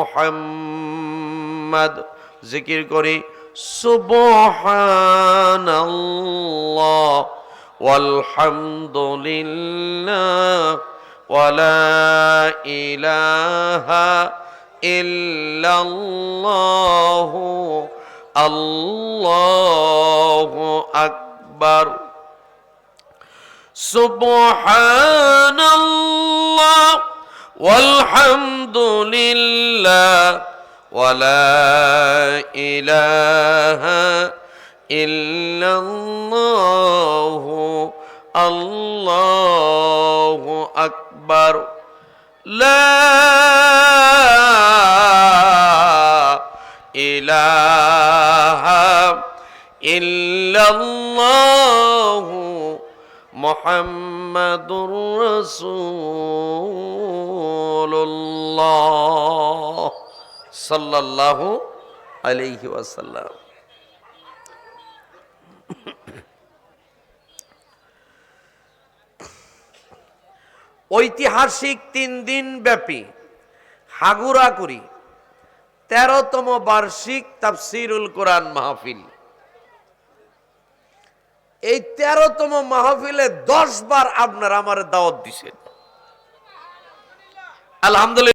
মোহাম্মদ। জিকির করি সুবহানাল্লাহ আলহামদুলিল্লাহ ওয়ালা ইলাহা ইল্লাল্লাহ আল্লাহু আকবার। সুবহানা আলহামদুলিল্লাহ ওয়ালা ইলাহা ইল্লাল্লাহু আল্লাহু আকবার লা ইলাহা ইল্লাল্লাহু মোহাম্মদুর সাল্লাহ সাল্লাল্লাহু আলাইহি ওয়াসাল্লাম। ঐতিহাসিক তিন দিন ব্যাপী হাগুরাকুরি তেরোতম বার্ষিক তাফসিরুল কোরআন মাহফিল। এই তেরোতম মাহফিলে দশ বার আপনার আমার দাওয়াত দিছেন। আলহামদুলিল্লাহ।